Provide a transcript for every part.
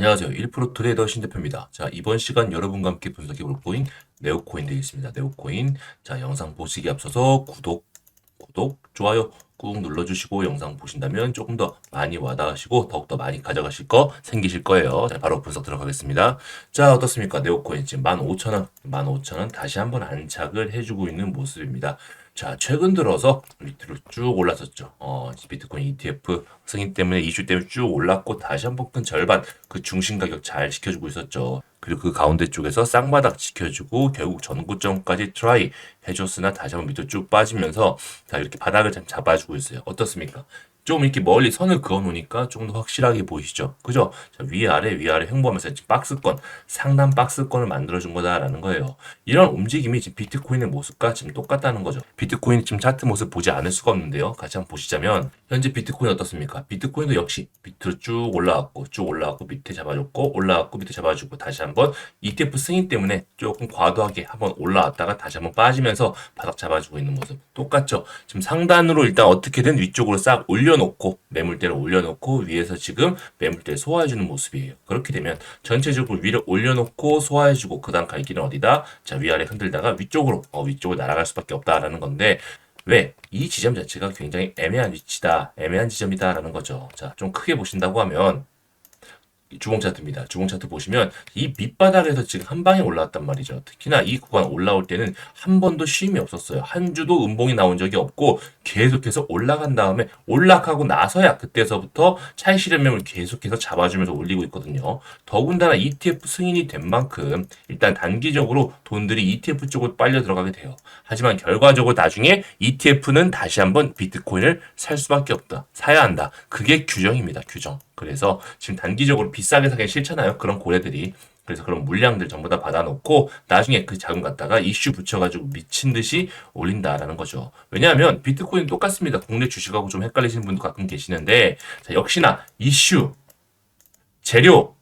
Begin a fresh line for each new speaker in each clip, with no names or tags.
안녕하세요. 1% 트레이더 신대표입니다. 자, 이번 시간 여러분과 함께 분석해 볼 코인 네오코인 되겠습니다. 네오코인. 자, 영상 보시기 앞서서 구독, 구독, 좋아요 꾹 눌러주시고 영상 보신다면 조금 더 많이 와닿으시고 더욱더 많이 가져가실 거 생기실 거예요. 자, 바로 분석 들어가겠습니다. 자, 어떻습니까? 네오코인 지금 15,000원, 15,000원 다시 한번 안착을 해주고 있는 모습입니다. 자, 최근 들어서 밑으로 쭉 올랐었죠. 어, 비트코인 ETF 승인 때문에 이슈 때문에 쭉 올랐고 다시 한번 큰 절반 그 중심 가격 잘 지켜주고 있었죠. 그리고 그 가운데 쪽에서 쌍바닥 지켜주고 결국 전고점까지 트라이 해줬으나 다시 한번 밑으로 쭉 빠지면서 자 이렇게 바닥을 좀 잡아주고 있어요. 어떻습니까? 좀 이렇게 멀리 선을 그어 놓으니까 조금 더 확실하게 보이시죠? 그죠? 자, 위아래 위아래 횡보하면서 박스권 상단 박스권을 만들어 준 거다라는 거예요. 이런 움직임이 지금 비트코인의 모습과 지금 똑같다는 거죠. 비트코인 지금 차트 모습 보지 않을 수가 없는데요. 같이 한번 보시자면 현재 비트코인 어떻습니까? 비트코인도 역시 밑으로 쭉 올라왔고 쭉 올라왔고 밑에 잡아줬고 올라왔고 밑에 잡아주고 다시 한번 ETF 승인 때문에 조금 과도하게 한번 올라왔다가 다시 한번 빠지면서 바닥 잡아주고 있는 모습 똑같죠? 지금 상단으로 일단 어떻게든 위쪽으로 싹 올려 놓고 매물대를 올려놓고 위에서 지금 매물대를 소화해주는 모습이에요. 그렇게 되면 전체적으로 위를 올려놓고 소화해주고 그 다음 갈 길은 어디다? 자 위아래 흔들다가 위쪽으로 어, 위쪽으로 날아갈 수밖에 없다라는 건데 왜? 이 지점 자체가 굉장히 애매한 위치다, 애매한 지점이다라는 거죠. 자, 좀 크게 보신다고 하면 주봉 차트입니다. 주봉 차트 보시면 이 밑바닥에서 지금 한 방에 올라왔단 말이죠. 특히나 이 구간 올라올 때는 한 번도 쉼이 없었어요. 한 주도 음봉이 나온 적이 없고 계속해서 올라간 다음에 올라가고 나서야 그때서부터 차익 실현명을 계속해서 잡아주면서 올리고 있거든요. 더군다나 ETF 승인이 된 만큼 일단 단기적으로 돈들이 ETF 쪽으로 빨려 들어가게 돼요. 하지만 결과적으로 나중에 ETF는 다시 한번 비트코인을 살 수밖에 없다. 사야 한다. 그게 규정입니다. 규정. 그래서 지금 단기적으로 비싸게 사기 싫잖아요. 그런 고래들이. 그래서 그런 물량들 전부 다 받아놓고 나중에 그 자금 갖다가 이슈 붙여가지고 미친 듯이 올린다라는 거죠. 왜냐하면 비트코인 똑같습니다. 국내 주식하고 좀 헷갈리시는 분도 가끔 계시는데 자, 역시나 이슈, 재료,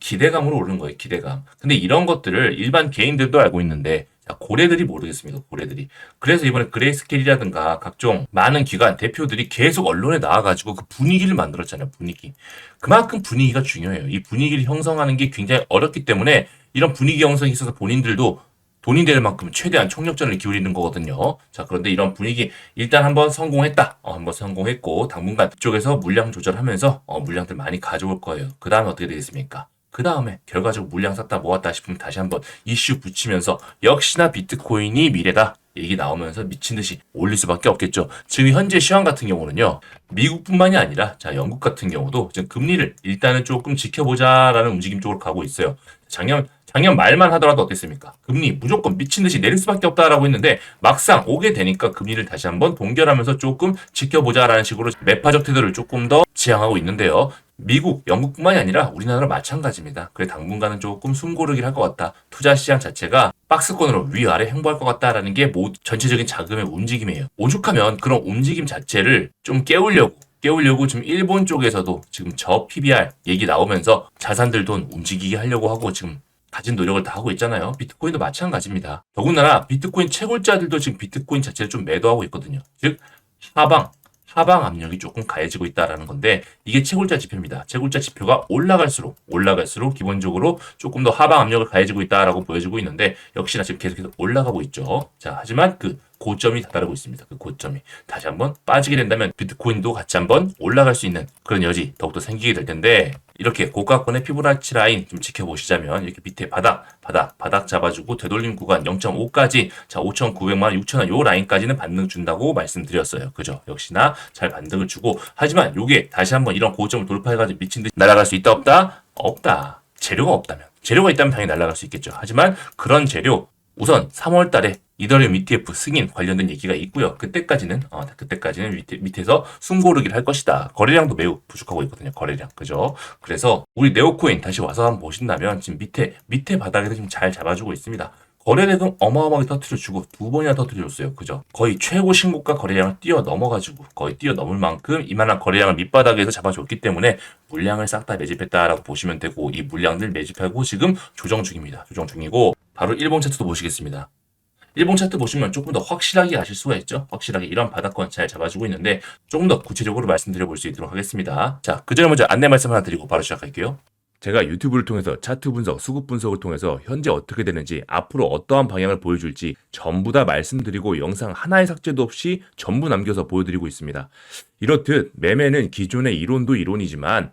기대감으로 오르는 거예요. 기대감. 근데 이런 것들을 일반 개인들도 알고 있는데 자, 고래들이 모르겠습니다. 고래들이. 그래서 이번에 그레이스케일이라든가 각종 많은 기관 대표들이 계속 언론에 나와가지고 그 분위기를 만들었잖아요. 분위기. 그만큼 분위기가 중요해요. 이 분위기를 형성하는 게 굉장히 어렵기 때문에 이런 분위기 형성에 있어서 본인들도 돈이 될 만큼 최대한 총력전을 기울이는 거거든요. 자, 그런데 이런 분위기 일단 한번 성공했다. 어, 한번 성공했고 당분간 쪽에서 물량 조절하면서 어, 물량들 많이 가져올 거예요. 그 다음에 어떻게 되겠습니까? 그 다음에 결과적으로 물량 쌌다 모았다 싶으면 다시 한번 이슈 붙이면서 역시나 비트코인이 미래다 얘기 나오면서 미친 듯이 올릴 수밖에 없겠죠. 지금 현재 시황 같은 경우는요. 미국뿐만이 아니라 자 영국 같은 경우도 지금 금리를 일단은 조금 지켜보자라는 움직임 쪽으로 가고 있어요. 작년 작년 말만 하더라도 어땠습니까? 금리 무조건 미친 듯이 내릴 수밖에 없다라고 했는데 막상 오게 되니까 금리를 다시 한번 동결하면서 조금 지켜보자라는 식으로 매파적 태도를 조금 더 지향하고 있는데요. 미국, 영국뿐만이 아니라 우리나라 마찬가지입니다. 그래 당분간은 조금 숨고르기를 할것 같다. 투자 시장 자체가 박스권으로 위아래 행보할 것 같다라는 게 전체적인 자금의 움직임이에요. 오죽하면 그런 움직임 자체를 좀 깨우려고 깨우려고 지금 일본 쪽에서도 지금 저 PBR 얘기 나오면서 자산들 돈 움직이게 하려고 하고 지금 가진 노력을 다 하고 있잖아요. 비트코인도 마찬가지입니다. 더군다나 비트코인 채굴자들도 지금 비트코인 자체를 좀 매도하고 있거든요. 즉 하방 하방 압력이 조금 가해지고 있다라는 건데 이게 채굴자 지표입니다. 채굴자 지표가 올라갈수록 올라갈수록 기본적으로 조금 더 하방 압력을 가해지고 있다라고 보여지고 있는데 역시나 지금 계속해서 올라가고 있죠. 자 하지만 그 고점이 다다르고 있습니다. 그 고점이 다시 한번 빠지게 된다면 비트코인도 같이 한번 올라갈 수 있는 그런 여지 더욱더 생기게 될 텐데 이렇게 고가권의 피부나치 라인 좀 지켜보시자면 이렇게 밑에 바닥 바닥 바닥 잡아주고 되돌림 구간 0.5까지 자 5,900만 원, 6,000원 요 라인까지는 반등 준다고 말씀드렸어요. 그죠? 역시나 잘 반등을 주고 하지만 요게 다시 한번 이런 고점을 돌파해가지고 미친 듯이 날아갈 수 있다 없다 없다 재료가 없다면 재료가 있다면 당연히 날아갈 수 있겠죠. 하지만 그런 재료 우선 3월 달에 이더리움 ETF 승인 관련된 얘기가 있고요. 그때까지는 어, 그때까지는 밑에, 밑에서 숨고르기를 할 것이다. 거래량도 매우 부족하고 있거든요. 거래량. 그죠? 그래서 우리 네오코인 다시 와서 한번 보신다면 지금 밑에 밑에 바닥에서 지금 잘 잡아주고 있습니다. 거래대금 어마어마하게 터트려주고 두 번이나 터트려줬어요. 그죠? 거의 최고 신고가 거래량을 뛰어 넘어가지고 거의 뛰어 넘을 만큼 이만한 거래량을 밑바닥에서 잡아줬기 때문에 물량을 싹 다 매집했다라고 보시면 되고 이 물량들 매집하고 지금 조정 중입니다. 조정 중이고 바로 일본 차트도 보시겠습니다. 일본 차트 보시면 조금 더 확실하게 아실 수가 있죠. 확실하게 이런 바닥권 잘 잡아주고 있는데 조금 더 구체적으로 말씀드려 볼 수 있도록 하겠습니다. 자, 그 전에 먼저 안내 말씀 하나 드리고 바로 시작할게요.
제가 유튜브를 통해서 차트 분석, 수급 분석을 통해서 현재 어떻게 되는지, 앞으로 어떠한 방향을 보여줄지 전부 다 말씀드리고 영상 하나의 삭제도 없이 전부 남겨서 보여드리고 있습니다. 이렇듯 매매는 기존의 이론도 이론이지만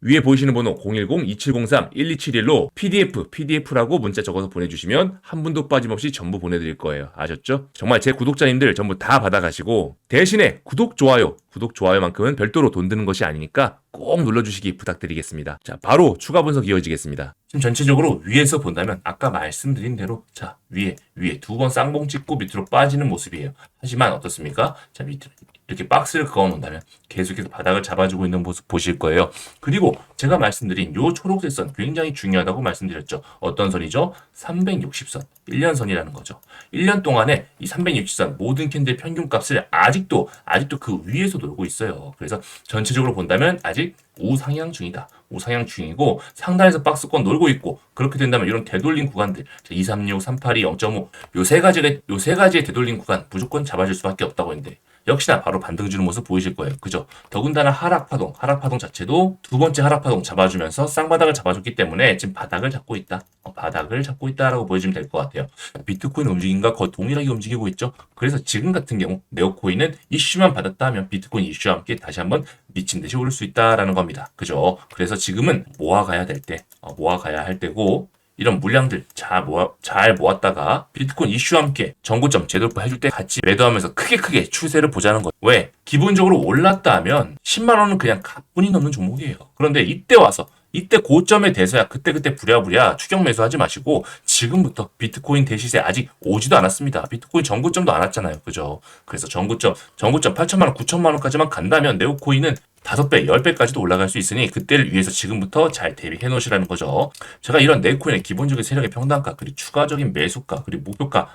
위에 보이시는 번호 010-2703-1271로 PDF, PDF라고 문자 적어서 보내주시면 한 분도 빠짐없이 전부 보내드릴 거예요. 아셨죠? 정말 제 구독자님들 전부 다 받아가시고 대신에 구독, 좋아요, 구독, 좋아요만큼은 별도로 돈 드는 것이 아니니까 꼭 눌러주시기 부탁드리겠습니다. 자, 바로 추가 분석 이어지겠습니다.
지금 전체적으로 위에서 본다면 아까 말씀드린 대로 자 위에 위에 두 번 쌍봉 찍고 밑으로 빠지는 모습이에요. 하지만 어떻습니까? 자 밑으로 이렇게 박스를 그어 놓는다면 계속해서 바닥을 잡아주고 있는 모습 보실 거예요. 그리고 제가 말씀드린 요 초록색 선 굉장히 중요하다고 말씀드렸죠. 어떤 선이죠? 360선, 1년 선이라는 거죠. 1년 동안에 이 360선 모든 캔들 평균 값을 아직도 아직도 그 위에서 놀고 있어요. 그래서 전체적으로 본다면 아직 우상향 중이다. 우상향 중이고 상단에서 박스권 놀고 있고 그렇게 된다면 이런 되돌림 구간들 236, 382, 0.5 요 세 가지가 요세 가지의 되돌림 구간 무조건 잡아줄 수밖에 없다고 했는데 역시나 바로 반등 주는 모습 보이실 거예요. 그죠? 더군다나 하락 파동, 하락 파동 자체도 두 번째 하락 파동 잡아주면서 쌍바닥을 잡아줬기 때문에 지금 바닥을 잡고 있다. 어, 바닥을 잡고 있다라고 보여주면 될 것 같아요. 비트코인 움직임과 거의 동일하게 움직이고 있죠. 그래서 지금 같은 경우 네오코인은 이슈만 받았다 하면 비트코인 이슈와 함께 다시 한번 미친 듯이 오를 수 있다라는 겁니다. 그죠? 그래서 지금은 모아가야 될 때, 어, 모아가야 할 때고 이런 물량들 잘 모아 잘 모았다가 비트코인 이슈와 함께 정고점 재돌파 해줄 때 같이 매도하면서 크게 크게 추세를 보자는 거예요. 왜? 기본적으로 올랐다 하면 10만 원은 그냥 가뿐히 넘는 종목이에요. 그런데 이때 와서 이때 고점에 대서야 그때그때 부랴부랴 추격 매수하지 마시고 지금부터 비트코인 대시세 아직 오지도 않았습니다. 비트코인 전고점도 안 왔잖아요. 그죠? 그래서 전고점, 전고점 8천만 원, 9천만 원까지만 간다면 네오코인은 5배, 10배까지도 올라갈 수 있으니 그때를 위해서 지금부터 잘 대비해 놓으시라는 거죠. 제가 이런 네코인의 기본적인 세력의 평단가, 그리고 추가적인 매수가, 그리고 목표가,